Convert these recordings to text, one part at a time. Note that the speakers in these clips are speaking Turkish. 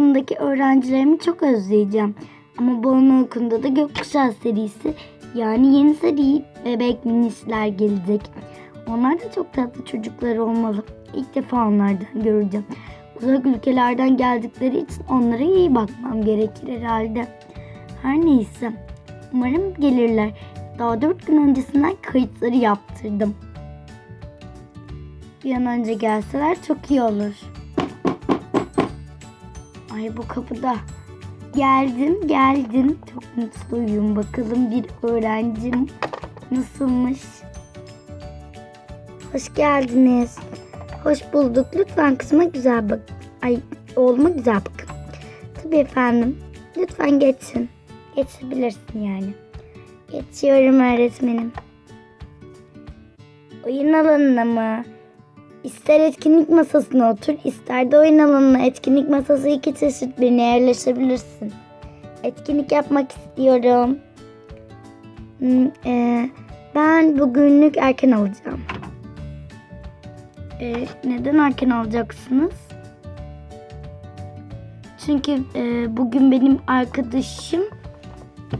yanındaki öğrencilerimi çok özleyeceğim. Ama bu okulunda da Gökkuşağı serisi yani yeni seri bebek minisler gelecek. Onlar da çok tatlı çocuklar olmalı. İlk defa onlardan göreceğim. Uzak ülkelerden geldikleri için onlara iyi bakmam gerekir herhalde. Her neyse. Umarım gelirler. Daha dört gün öncesinden kayıtları yaptırdım. Bir an önce gelseler çok iyi olur. Ay bu kapıda. Geldim geldim. Çok mutluyum. Bakalım bir öğrencim nasılmış? Hoş geldiniz. Hoş bulduk. Lütfen kızıma güzel bak. Ay oğluma güzel bakın. Tabii efendim. Lütfen geçsin. Geçebilirsin yani. Geçiyorum öğretmenim. Oyun alanına mı? İster etkinlik masasına otur, ister de oyun alanına. Etkinlik masası iki çeşit birine yerleşebilirsin. Etkinlik yapmak istiyorum. Hmm, e, ben bugünlük erken alacağım. E, neden erken alacaksınız? Çünkü e, bugün benim arkadaşım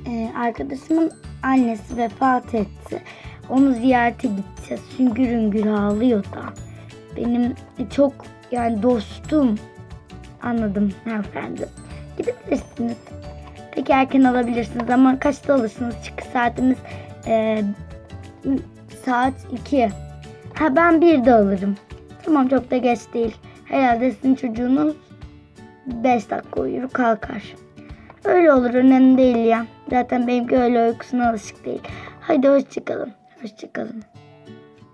e, arkadaşımın annesi vefat etti. Onu ziyarete gideceğiz. Süngür üngür ağlıyor da. Benim çok yani dostum. Anladım hanımefendi. Gidebilirsiniz. Peki erken alabilirsiniz ama kaçta alırsınız? Çıkış saatimiz e, saat 2. Ha ben bir de alırım. Tamam çok da geç değil. Herhalde sizin çocuğunuz 5 dakika uyur kalkar. Öyle olur önemli değil ya. Zaten benimki öyle uykusuna alışık değil. Haydi hoşçakalın. Hoşçakalın.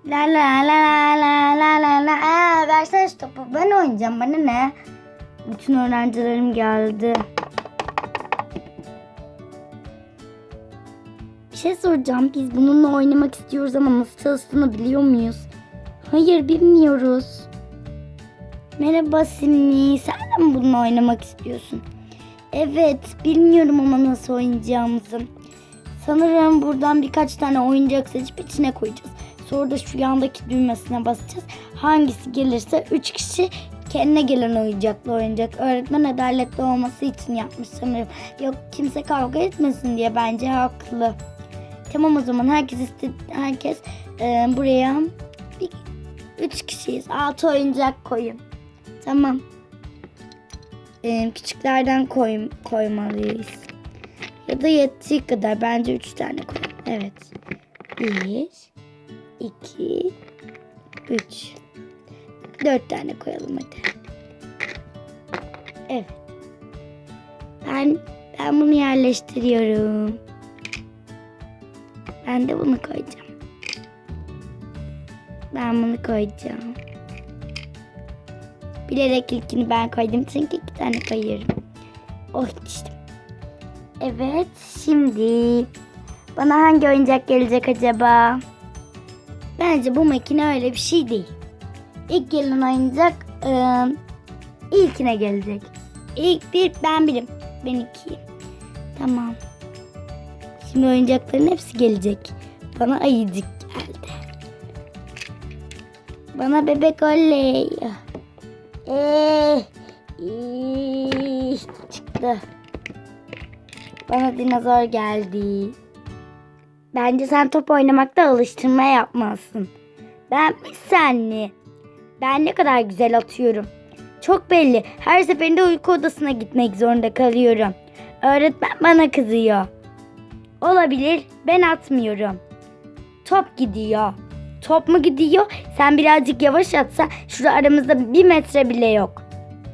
La la la la la la la. Aa, versene şu topu. Ben oynayacağım. Bana ne? Bütün öğrencilerim geldi. Bir şey soracağım. Biz bununla oynamak istiyoruz ama nasıl çalıştığını biliyor muyuz? Hayır bilmiyoruz. Merhaba Simli. Sen de mi bununla oynamak istiyorsun? Evet, bilmiyorum ama nasıl oynayacağımızı. Sanırım buradan birkaç tane oyuncak seçip içine koyacağız. Sonra şu yandaki düğmesine basacağız. Hangisi gelirse 3 kişi kendine gelen oyuncakla oynayacak. Öğretmen adaletli olması için yapmış sanırım. Yok kimse kavga etmesin diye bence haklı. Tamam o zaman herkes iste herkes e, buraya bir, 3 kişiyiz. 6 oyuncak koyun. Tamam. Ee, küçüklerden koy, koymalıyız. Ya da yettiği kadar. Bence üç tane koyalım. Evet. Bir, iki, üç. Dört tane koyalım hadi. Evet. Ben ben bunu yerleştiriyorum. Ben de bunu koyacağım. Ben bunu koyacağım. Bilerek ilkini ben koydum çünkü iki tane koyuyorum. Oh içtim. Evet şimdi bana hangi oyuncak gelecek acaba? Bence bu makine öyle bir şey değil. İlk gelen oyuncak ıı, ilkine gelecek. İlk bir ben birim. Ben ikiyim. Tamam. Şimdi oyuncakların hepsi gelecek. Bana ayıcık geldi. Bana bebek oley. İyi, çıktı. Bana dinozor geldi. Bence sen top oynamakta alıştırma yapmalısın. Ben mi sen mi? Ben ne kadar güzel atıyorum. Çok belli. Her seferinde uyku odasına gitmek zorunda kalıyorum. Öğretmen bana kızıyor. Olabilir. Ben atmıyorum. Top gidiyor. Top mu gidiyor? Sen birazcık yavaş atsa şurada aramızda bir metre bile yok.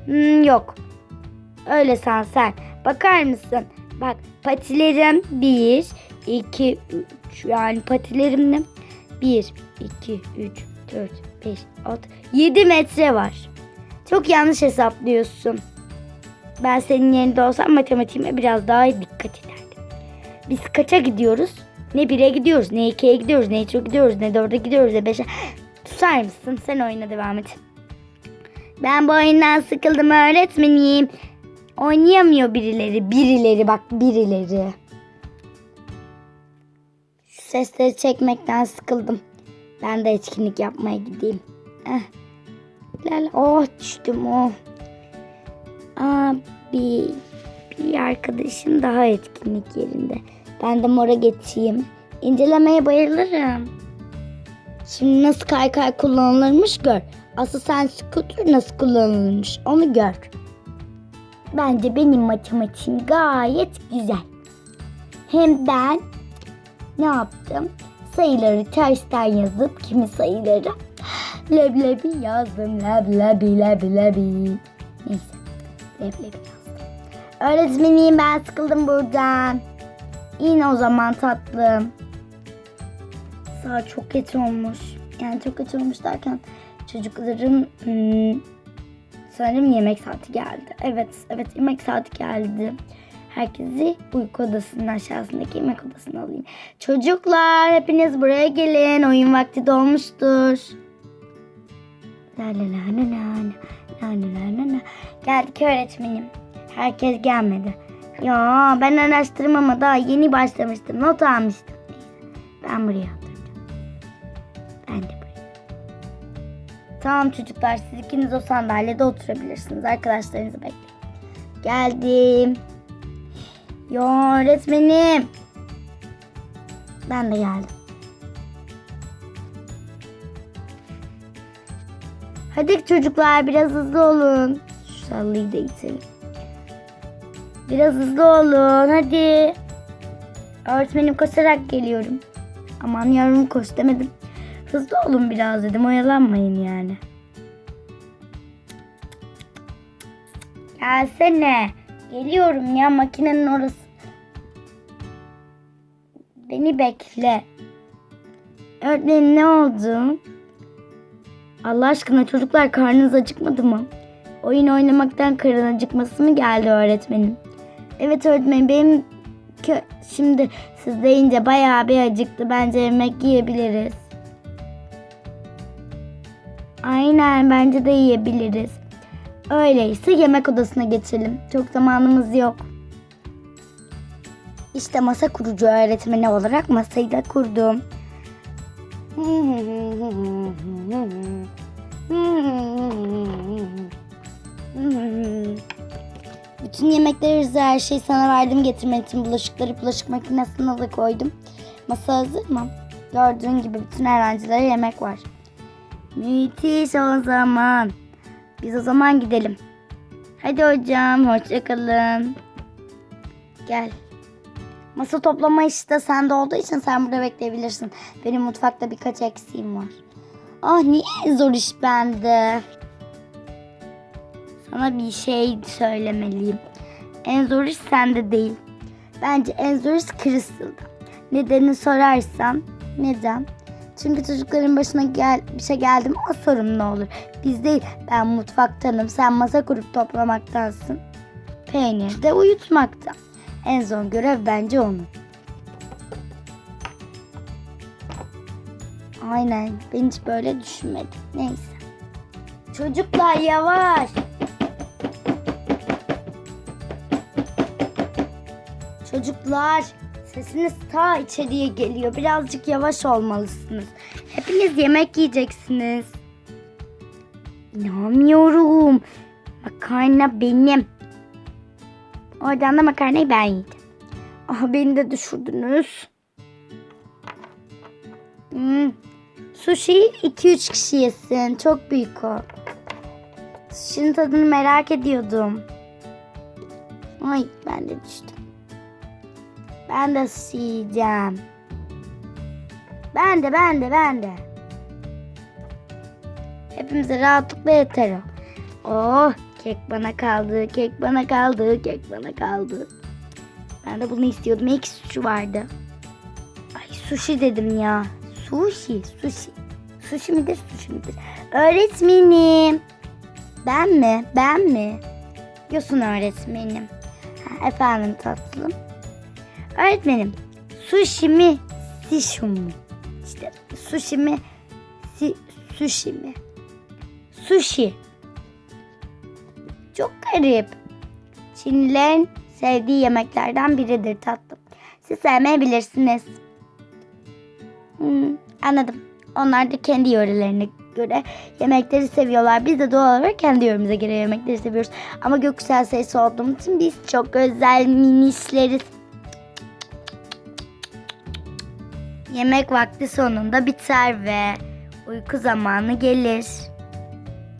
Hmm, yok. Öyle san sen. Bakar mısın? Bak patilerim bir, iki, üç. Yani patilerimde bir, iki, üç, dört, beş, altı, yedi metre var. Çok yanlış hesaplıyorsun. Ben senin yerinde olsam matematiğime biraz daha dikkat ederdim. Biz kaça gidiyoruz? Ne 1'e gidiyoruz, ne 2'ye gidiyoruz, ne 3'e gidiyoruz, ne 4'e gidiyoruz, ne 5'e. Susar mısın? Sen oyuna devam et. Ben bu oyundan sıkıldım öğretmenim. Oynayamıyor birileri. Birileri bak birileri. Sesleri çekmekten sıkıldım. Ben de etkinlik yapmaya gideyim. Eh. Lala. Oh düştüm oh. Aa, bir, bir arkadaşım daha etkinlik yerinde. Ben de mora geçeyim. İncelemeye bayılırım. Şimdi nasıl kaykay kullanılırmış gör. Asıl sen scooter nasıl kullanılmış onu gör. Bence benim matematiğim gayet güzel. Hem ben ne yaptım? Sayıları tersten yazıp kimi sayıları leblebi yazdım. Leblebi leblebi. Neyse. Leblebi yazdım. Öğretmenim ben sıkıldım buradan. İn o zaman tatlım. Saat çok geç olmuş. Yani çok geç olmuş derken çocukların hmm, sanırım yemek saati geldi. Evet, evet yemek saati geldi. Herkesi uyku odasının aşağısındaki yemek odasına alayım. Çocuklar hepiniz buraya gelin. Oyun vakti dolmuştur. La la la la la la la la la la. Geldik öğretmenim. Herkes gelmedi. Ya ben araştırmama daha yeni başlamıştım. Not almıştım. Ben buraya oturacağım. Ben de buraya. Tamam çocuklar siz ikiniz o sandalyede oturabilirsiniz. Arkadaşlarınızı bekleyin. Geldim. Ya öğretmenim. Ben de geldim. Hadi çocuklar biraz hızlı olun. Şu sallıyı da itelim. Biraz hızlı olun hadi. Öğretmenim koşarak geliyorum. Aman yavrum koş demedim. Hızlı olun biraz dedim oyalanmayın yani. Gelsene. Geliyorum ya makinenin orası. Beni bekle. Öğretmenim ne oldu? Allah aşkına çocuklar karnınız acıkmadı mı? Oyun oynamaktan karın acıkması mı geldi öğretmenim? Evet öğretmenim benim şimdi siz deyince bayağı bir acıktı. Bence yemek yiyebiliriz. Aynen bence de yiyebiliriz. Öyleyse yemek odasına geçelim. Çok zamanımız yok. İşte masa kurucu öğretmeni olarak masayı da kurdum. Bütün yemekleri Rıza, her şeyi sana verdim getirmen için bulaşıkları bulaşık makinesine de koydum. Masa hazır mı? Gördüğün gibi bütün öğrencilere yemek var. Müthiş o zaman. Biz o zaman gidelim. Hadi hocam hoşçakalın. Gel. Masa toplama işi de sende olduğu için sen burada bekleyebilirsin. Benim mutfakta birkaç eksiğim var. Ah niye zor iş bende? Sana bir şey söylemeliyim. En zor iş sende değil. Bence en zor iş Crystal'da. Nedenini sorarsan neden? Çünkü çocukların başına gel bir şey geldi mi o sorumlu olur. Biz değil ben mutfaktanım sen masa kurup toplamaktansın. Peynir de uyutmakta. En zor görev bence onun. Aynen ben hiç böyle düşünmedim. Neyse. Çocuklar yavaş. Çocuklar sesiniz ta içeriye geliyor. Birazcık yavaş olmalısınız. Hepiniz yemek yiyeceksiniz. İnanmıyorum. Makarna benim. Oradan da makarnayı ben yedim. Ah beni de düşürdünüz. Hmm. Sushi 2-3 kişi yesin. Çok büyük o. Sushi'nin tadını merak ediyordum. Ay ben de düştüm. Ben de sushi yiyeceğim. Ben de ben de ben de. Hepimize rahatlıkla yeter o. Oh kek bana kaldı, kek bana kaldı, kek bana kaldı. Ben de bunu istiyordum. İki sushi vardı. Ay sushi dedim ya. Sushi, sushi. Sushi midir, sushi midir? Öğretmenim. Ben mi? Ben mi? Yosun öğretmenim. Ha, efendim tatlım. Öğretmenim. Sushi mi? Sishu mu? İşte sushi mi? Si, sushi mi? Sushi. Çok garip. Çinlilerin sevdiği yemeklerden biridir tatlım. Siz sevmeyebilirsiniz. Hmm, anladım. Onlar da kendi yörelerine göre yemekleri seviyorlar. Biz de doğal olarak kendi yorumumuza göre yemekleri seviyoruz. Ama göksel sayısı olduğumuz için biz çok özel minişleriz. Yemek vakti sonunda biter ve uyku zamanı gelir.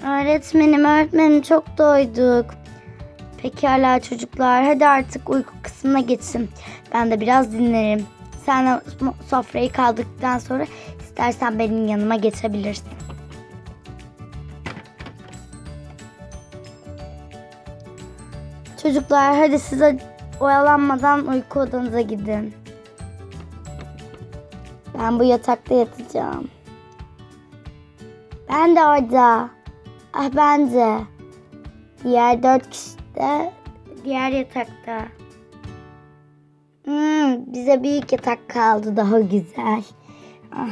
Öğretmenim, öğretmenim çok doyduk. Pekala çocuklar, hadi artık uyku kısmına geçin. Ben de biraz dinlerim. Sen sofrayı kaldıktan sonra istersen benim yanıma geçebilirsin. Çocuklar hadi size oyalanmadan uyku odanıza gidin. Ben bu yatakta yatacağım. Ben de orada. Ah ben de. Diğer dört kişi de diğer yatakta. Hmm, bize büyük yatak kaldı daha güzel. Ah.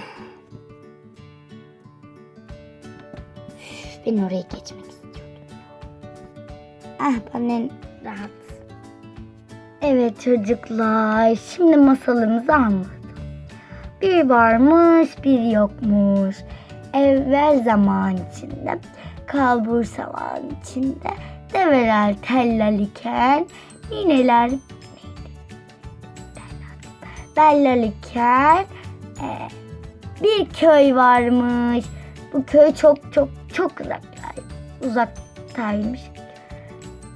Ben oraya geçmek istiyordum. Ah ben en rahat. Evet çocuklar şimdi masalımızı anladım. Bir varmış bir yokmuş. Evvel zaman içinde, kalbur savan içinde, develer tellal iken, nineler bellal iken e, bir köy varmış. Bu köy çok çok çok uzaklar, uzaktaymış.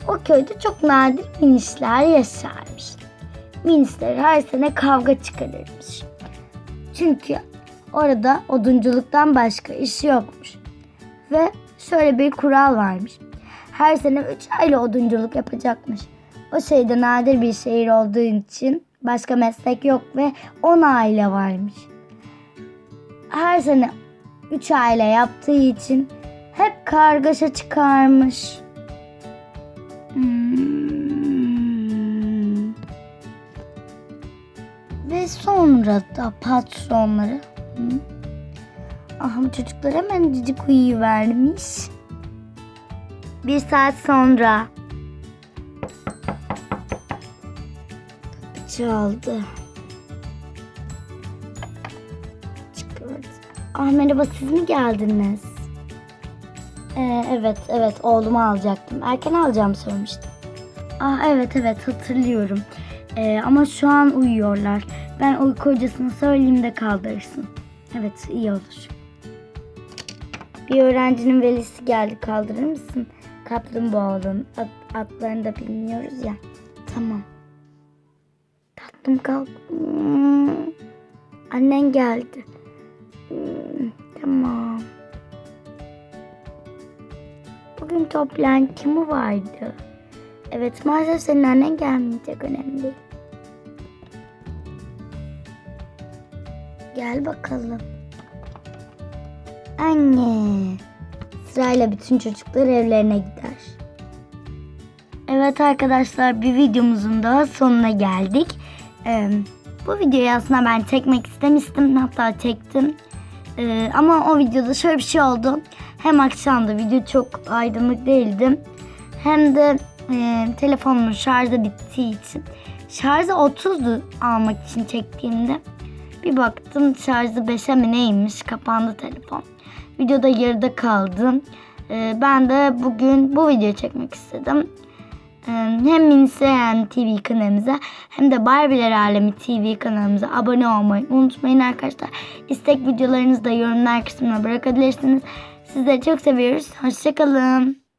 O köyde çok nadir minişler yaşarmış. Minişler her sene kavga çıkarırmış. Çünkü orada odunculuktan başka iş yokmuş. Ve şöyle bir kural varmış. Her sene 3 ayla odunculuk yapacakmış. O şehirde nadir bir şehir olduğu için başka meslek yok ve 10 aile varmış. Her sene 3 aile yaptığı için hep kargaşa çıkarmış. Sonra da patronları Hı? Aha çocuklar hemen cicik uyuyuvermiş. Bir saat sonra. Çaldı. Çıkart. Ah merhaba siz mi geldiniz? Ee, evet evet oğlumu alacaktım. Erken alacağımı söylemiştim. Ah evet evet hatırlıyorum. Ee, ama şu an uyuyorlar. Ben uyku hocasına söyleyeyim de kaldırsın. Evet iyi olur. Bir öğrencinin velisi geldi kaldırır mısın? Kaplumbağanın at, atlarını da bilmiyoruz ya. Tamam. Tatlım kalk. Annen geldi. Hmm, Tamam. Bugün toplayan kimi vardı? Evet maalesef senin annen gelmeyecek önemli değil. Gel bakalım. Anne. Sırayla bütün çocuklar evlerine gider. Evet arkadaşlar bir videomuzun daha sonuna geldik. Ee, bu videoyu aslında ben çekmek istemiştim. Hatta çektim. Ee, ama o videoda şöyle bir şey oldu. Hem akşamda video çok aydınlık değildi. Hem de e, telefonumun şarjı bittiği için. Şarjı 30'du almak için çektiğimde. Bir baktım şarjı 5'e mi neymiş kapandı telefon. Videoda yarıda kaldı. Ee, ben de bugün bu videoyu çekmek istedim. Ee, hem Minseyen TV kanalımıza hem de Barbiler Alemi TV kanalımıza abone olmayı unutmayın arkadaşlar. İstek videolarınızı da yorumlar kısmına bırakabilirsiniz. Sizleri çok seviyoruz. Hoşçakalın.